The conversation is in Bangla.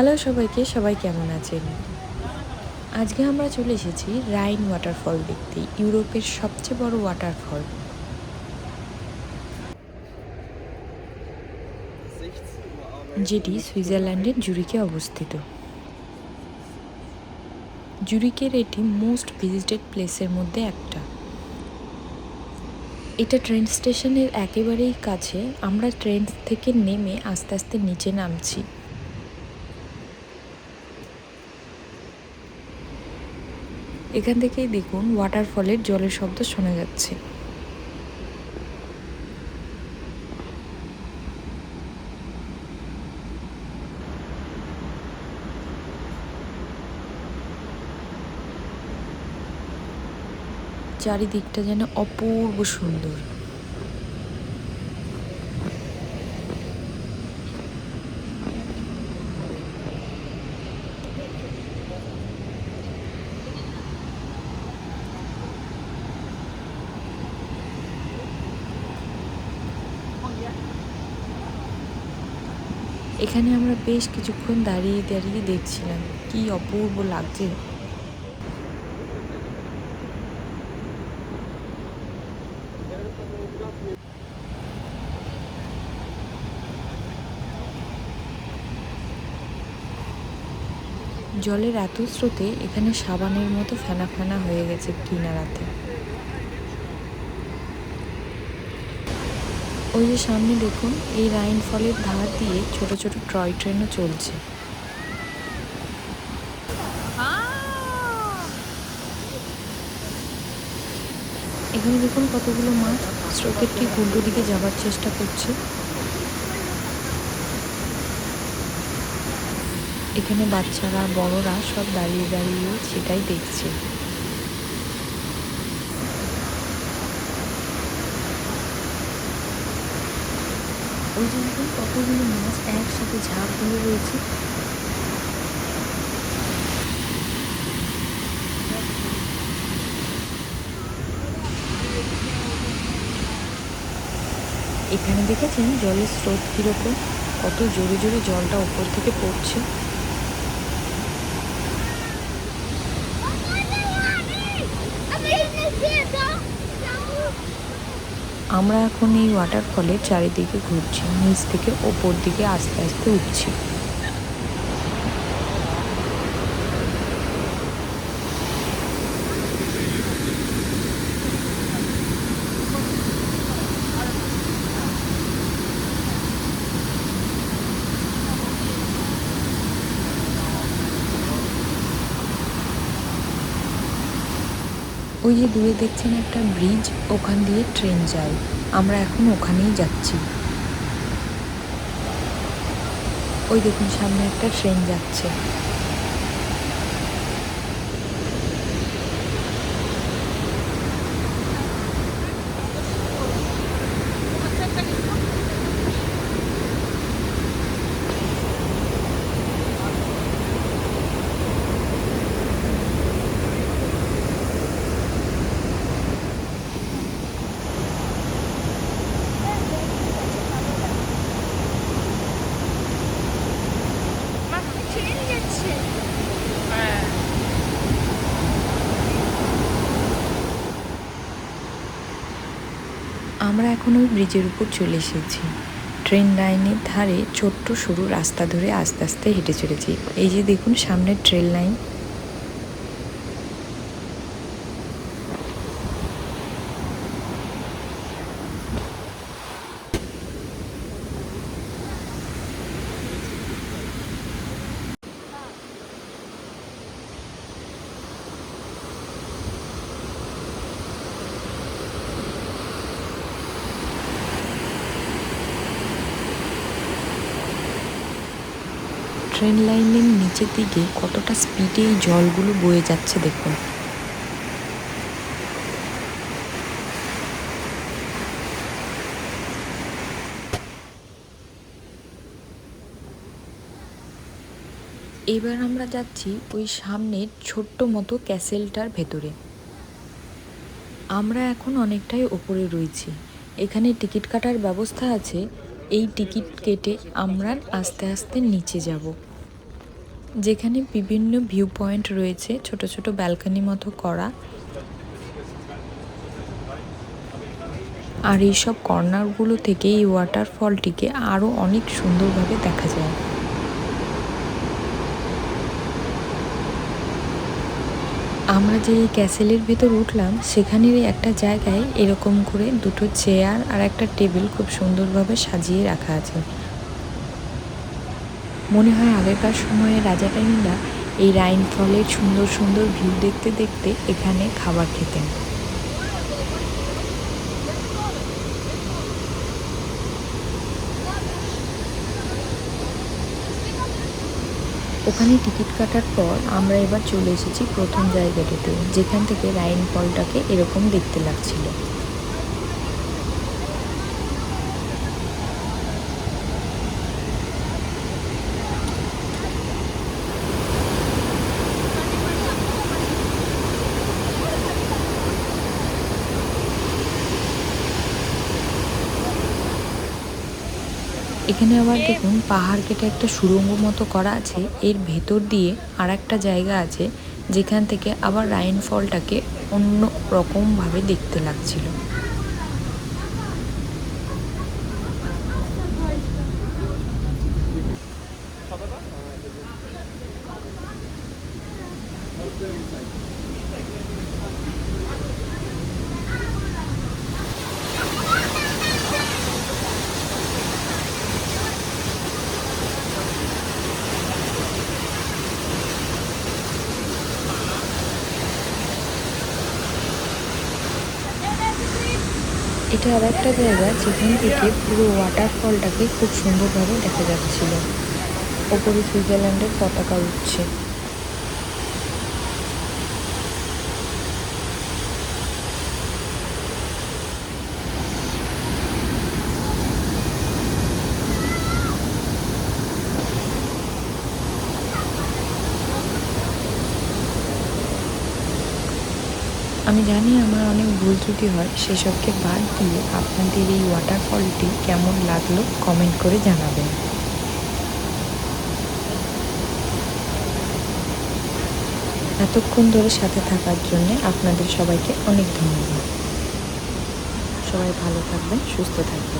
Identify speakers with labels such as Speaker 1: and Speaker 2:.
Speaker 1: হ্যালো সবাইকে, সবাই কেমন আছেন? আজকে আমরা চলে এসেছি রাইন ওয়াটারফল দেখতে, ইউরোপের সবচেয়ে বড় ওয়াটারফল। যেটি সুইজারল্যান্ডের জুরিকে অবস্থিত। জুরিকের এটি মোস্ট ভিজিটেড প্লেসের মধ্যে একটা। এটা ট্রেন স্টেশনের একেবারেই কাছে, আমরা ট্রেন থেকে নেমে আস্তে আস্তে নিচে নামছি। এখান থেকেই দেখুন ওয়াটারফলের জলের শব্দ শোনা যাচ্ছে। চারিদিকটা যেন অপূর্ব সুন্দর। এখানে আমরা বেশ কিছুক্ষণ দাঁড়িয়ে দাঁড়িয়ে দেখছিলাম। কি অপূর্ব লাগছে। জলের এত স্রোতে এখানে সাবানের মতো ফেনা ফেনা হয়ে গেছে কিনারাতে। ওই যে সামনে দেখুন, এই রাইন ফলের ধার দিয়ে ছোট ছোট টয় ট্রেনও চলছে। এখানে দেখুন কতগুলো মাছ স্রোতের ঠিক উল্টো দিকে যাবার চেষ্টা করছে। এখানে বাচ্চারা, বড়রা সব দাঁড়িয়ে দাঁড়িয়ে সেটাই দেখছে। ওই যে কতগুলো মাছ একসাথে ঝাঁপ ধরে রয়েছে। এখানে দেখেছেন জলের স্রোত কীরকম? কত জোরে জোরে জলটা উপর থেকে পড়ছে। আমরা এখন এই ওয়াটারফলের চারিদিকে ঘুরছি নিচ থেকে ওপর দিকে আস্তে আস্তে উঠছি। ওই যে দূরে দেখছেন একটা ব্রিজ, ওখান দিয়ে ট্রেন যায়। আমরা এখন ওখানেই যাচ্ছি। ওই দেখুন, সামনে একটা ট্রেন যাচ্ছে। আমরা এখন ওই ব্রিজের উপর চলে এসেছি। ট্রেন লাইনের ধারে ছোট্ট সরু রাস্তা ধরে আস্তে আস্তে হেঁটে চলেছি। এই যে দেখুন সামনে ট্রেন লাইন। ট্রেন লাইনের নিচের দিকে কতটা স্পিডে এই জলগুলো বয়ে যাচ্ছে দেখুন। এবার আমরা যাচ্ছি ওই সামনের ছোট্ট মতো ক্যাসেলটার ভেতরে। আমরা এখন অনেকটাই ওপরে রয়েছি। এখানে টিকিট কাটার ব্যবস্থা আছে। এই টিকিট কেটে আমরা আস্তে আস্তে নিচে যাব। যেখানে বিভিন্ন ভিউ পয়েন্ট রয়েছে, ছোট ছোট ব্যালকনি মতো করা। আর এইসব কর্নারগুলো থেকে এই ওয়াটারফলটিকে আরও অনেক সুন্দরভাবে দেখা যায়। আমরা যে ক্যাসেলের ভেতর উঠলাম সেখানেরই একটা জায়গায় এরকম করে দুটো চেয়ার আর একটা টেবিল খুব সুন্দরভাবে সাজিয়ে রাখা আছে। মনে হয় আগেকার সময়ে রাজা রানীরা এই রাইন ফলের সুন্দর সুন্দর ভিউ দেখতে দেখতে এখানে খাবার খেতেন। ওখানে টিকিট কাটার পর আমরা এবার চলে এসেছি প্রথম জায়গাটিতে, যেখান থেকে রাইন ফলটাকে এরকম দেখতে লাগছিল। এখানে আবার দেখুন, পাহাড় কেটে একটা সুড়ঙ্গ মতো করা আছে। এর ভেতর দিয়ে আর একটা জায়গা আছে, যেখান থেকে আবার রাইন ফলটাকে অন্য রকমভাবে দেখতে লাগছিল। এটা আর একটা জায়গা যেখান থেকে পুরো ওয়াটারফলটাকে খুব সুন্দরভাবে দেখা যাচ্ছিল। ওপরে সুইজারল্যান্ডের পতাকা উঠছে। আমি জানি আমার অনেক ভুল ত্রুটি হয়, সেসবকে বাদ দিয়ে আপনাদের এই ওয়াটারফলটি কেমন লাগল কমেন্ট করে জানাবেন। এতক্ষণ ধরে সাথে থাকার জন্যে আপনাদের সবাইকে অনেক ধন্যবাদ। সবাই ভালো থাকবেন, সুস্থ থাকবেন।